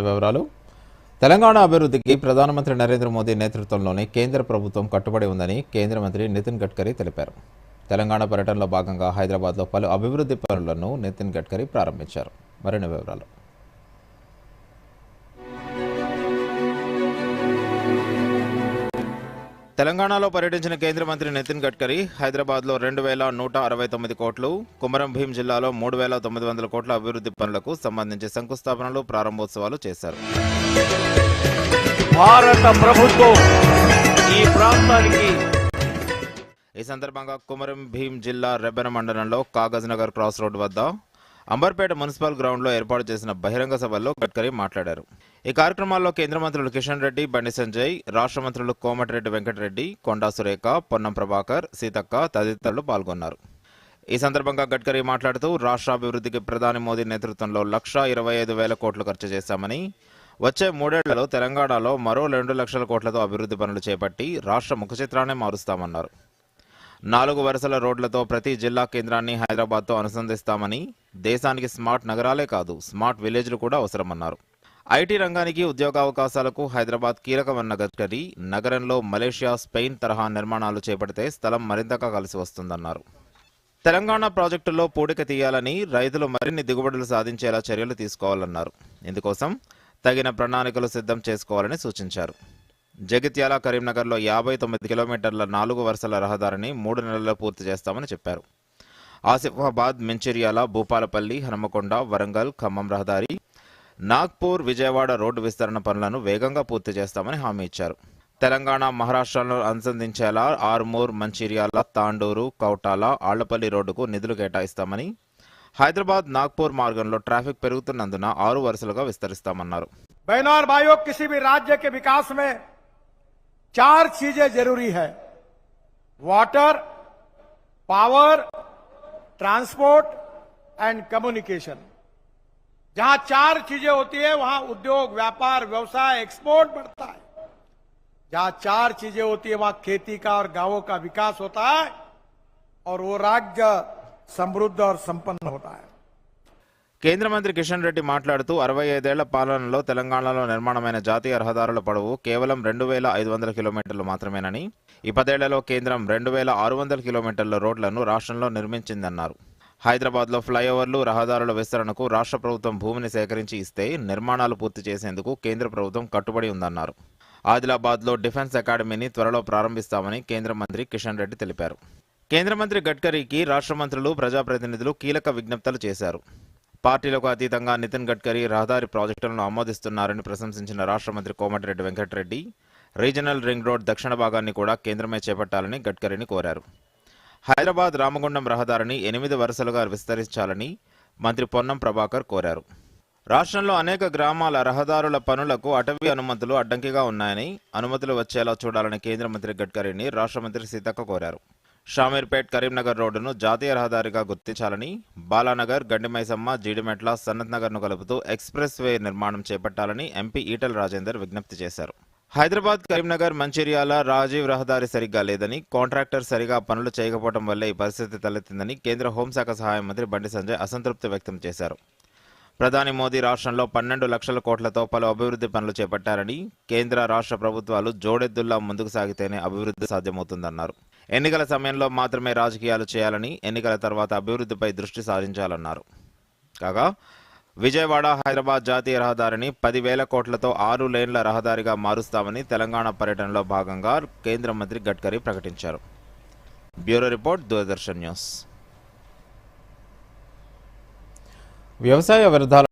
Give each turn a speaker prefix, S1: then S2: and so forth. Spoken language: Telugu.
S1: వివరాలు. తెలంగాణ అభివృద్ధికి ప్రధానమంత్రి నరేంద్ర మోదీ నేతృత్వంలోని కేంద్ర ప్రభుత్వం కట్టుబడి ఉందని కేంద్ర మంత్రి నితిన్ గడ్కరీ తెలిపారు. తెలంగాణ పర్యటనలో భాగంగా హైదరాబాద్లో పలు అభివృద్ధి పనులను నితిన్ గడ్కరీ ప్రారంభించారు. మరిన్ని వివరాలు. తెలంగాణలో పర్యటించిన కేంద్ర మంత్రి నితిన్ గడ్కరీ హైదరాబాద్లో రెండు వేల నూట అరవై తొమ్మిది కోట్లు కుమరం భీం జిల్లాలో మూడు వేల తొమ్మిది వందల కోట్ల అభివృద్ధి పనులకు సంబంధించి శంకుస్థాపనలు ప్రారంభోత్సవాలు చేశారు.
S2: భారత ప్రభుత్వం ఈ ప్రాంతానికి
S1: ఈ సందర్భంగా కుమరం భీం జిల్లా రెబ్బెన మండలంలో కాగజ్ నగర్ క్రాస్ రోడ్ వద్ద అంబర్పేట మున్సిపల్ గ్రౌండ్లో ఏర్పాటు చేసిన బహిరంగ సభల్లో గడ్కరీ మాట్లాడారు. ఈ కార్యక్రమాల్లో కేంద్ర మంత్రులు కిషన్ రెడ్డి బండి సంజయ్ రాష్ట్ర మంత్రులు కోమటిరెడ్డి వెంకటరెడ్డి కొండా సురేఖ పొన్నం ప్రభాకర్ సీతక్క తదితరులు పాల్గొన్నారు. ఈ సందర్భంగా గడ్కరీ మాట్లాడుతూ రాష్ట్ర అభివృద్ధికి ప్రధాని మోదీ నేతృత్వంలో లక్షా ఇరవై ఐదు వేల కోట్లు ఖర్చు చేశామని వచ్చే మూడేళ్ళలో తెలంగాణలో మరో రెండు లక్షల కోట్లతో అభివృద్ధి పనులు చేపట్టి రాష్ట్ర ముఖచిత్రాన్ని మారుస్తామన్నారు. నాలుగు వరుసల రోడ్లతో ప్రతి జిల్లా కేంద్రాన్ని హైదరాబాద్తో అనుసంధిస్తామని దేశానికి స్మార్ట్ నగరాలే కాదు స్మార్ట్ విలేజ్లు కూడా అవసరమన్నారు. ఐటీ రంగానికి ఉద్యోగావకాశాలకు హైదరాబాద్ కీలకమన్న గడ్కరీ నగరంలో మలేషియా స్పెయిన్ తరహా నిర్మాణాలు చేపడితే స్థలం మరింతగా కలిసి వస్తుందన్నారు. తెలంగాణ ప్రాజెక్టుల్లో పూడిక తీయాలని రైతులు మరిన్ని దిగుబడులు సాధించేలా చర్యలు తీసుకోవాలన్నారు. ఇందుకోసం తగిన ప్రణాళికలు సిద్ధం చేసుకోవాలని సూచించారు. జగిత్యాల కరీంనగర్లో యాభై తొమ్మిది కిలోమీటర్ల నాలుగు వరుసల రహదారిని మూడు నెలల్లో పూర్తి చేస్తామని చెప్పారు. ఆసిఫాబాద్ మించిర్యాల భూపాలపల్లి హనుమకొండ వరంగల్ ఖమ్మం రహదారి నాగ్పూర్ విజయవాడ రోడ్డు విస్తరణ పనులను వేగంగా పూర్తి చేస్తామని హామీ ఇచ్చారు తెలంగాణ మహారాష్ట్రలో అనుసంధించేలా ఆర్మూర్ మంచిర్యాల తాండూరు కౌటాల ఆళ్లపల్లి రోడ్డుకు నిధులు కేటాయిస్తామని హైదరాబాద్ నాగ్పూర్ మార్గంలో ట్రాఫిక్ పెరుగుతున్నందున ఆరు వరుసలుగా విస్తరిస్తామన్నారు
S2: बहनों और भाइयों किसी भी राज्य के विकास में चार चीजें जरूरी है water power transport and communication जहां चार चीजें होती है वहां उद्योग व्यापार व्यवसाय एक्सपोर्ट बढ़ता है जहां चार चीजें होती है वहां खेती का और गांवों का विकास होता है और वो राज्य समृद्ध और संपन्न होता है
S1: కేంద్ర మంత్రి కిషన్ రెడ్డి మాట్లాడుతూ అరవై ఐదేళ్ల పాలనలో తెలంగాణలో నిర్మాణమైన జాతీయ రహదారుల పొడవు కేవలం రెండు వేల ఐదు వందల కిలోమీటర్లు మాత్రమేనని ఈ పదేళ్లలో కేంద్రం రెండు వేల ఆరు వందల కిలోమీటర్ల రోడ్లను రాష్ట్రంలో నిర్మించిందన్నారు హైదరాబాద్లో ఫ్లైఓవర్లు రహదారుల విస్తరణకు రాష్ట్ర ప్రభుత్వం భూమిని సేకరించి ఇస్తే నిర్మాణాలు పూర్తి చేసేందుకు కేంద్ర ప్రభుత్వం కట్టుబడి ఉందన్నారు. ఆదిలాబాద్లో డిఫెన్స్ అకాడమీని త్వరలో ప్రారంభిస్తామని కేంద్ర మంత్రి కిషన్ రెడ్డి తెలిపారు. కేంద్ర మంత్రి గడ్కరీకి రాష్ట్ర మంత్రులు ప్రజాప్రతినిధులు కీలక విజ్ఞప్తులు చేశారు. పార్టీలకు అతీతంగా నితిన్ గడ్కరీ రహదారి ప్రాజెక్టులను ఆమోదిస్తున్నారని ప్రశంసించిన రాష్ట్ర మంత్రి Komatireddy Venkatreddy regional ring road దక్షిణ భాగాన్ని కూడా కేంద్రమే చేపట్టాలని గడ్కరీని కోరారు. హైదరాబాద్ రామగుండం రహదారిని ఎనిమిది వరుసలుగా విస్తరించాలని మంత్రి పొన్నం ప్రభాకర్ కోరారు. రాష్ట్రంలో అనేక గ్రామాల రహదారుల పనులకు అటవీ అనుమతులు అడ్డంకిగా ఉన్నాయని అనుమతులు వచ్చేలా చూడాలని కేంద్ర మంత్రి గడ్కరీని రాష్ట్ర మంత్రి సీతక్క కోరారు. షామీర్పేట్ కరీంనగర్ రోడ్డును జాతీయ రహదారిగా గుర్తించాలని బాలానగర్ గండిమైసమ్మ జీడిమెట్ల సనత్ నగర్ను కలుపుతూ ఎక్స్ప్రెస్ వే నిర్మాణం చేపట్టాలని ఎంపీ ఈటల రాజేందర్ విజ్ఞప్తి చేశారు. హైదరాబాద్ కరీంనగర్ మంచిర్యాల రాజీవ్ రహదారి సరిగ్గా లేదని కాంట్రాక్టర్ సరిగా పనులు చేయకపోవడం వల్లే ఈ పరిస్థితి తలెత్తిందని కేంద్ర హోంశాఖ సహాయ మంత్రి బండి సంజయ్ అసంతృప్తి వ్యక్తం చేశారు. ప్రధాని మోదీ రాష్ట్రంలో పన్నెండు లక్షల కోట్లతో పలు అభివృద్ధి పనులు చేపట్టారని కేంద్ర రాష్ట్ర ప్రభుత్వాలు జోడెద్దుల్లా ముందుకు సాగితేనే అభివృద్ధి సాధ్యమవుతుందన్నారు. ఎన్నికల సమయంలో మాత్రమే రాజకీయాలు చేయాలని ఎన్నికల తర్వాత అభివృద్ధిపై దృష్టి సారించాలన్నారు. కాగా విజయవాడ హైదరాబాద్ జాతీయ రహదారిని పదివేల కోట్లతో ఆరు లేన్ల రహదారిగా మారుస్తామని తెలంగాణ పర్యటనలో భాగంగా కేంద్ర మంత్రి గడ్కరీ ప్రకటించారు. Bureau report Doordarshan news. వ్యవసాయ వ్యర్థాల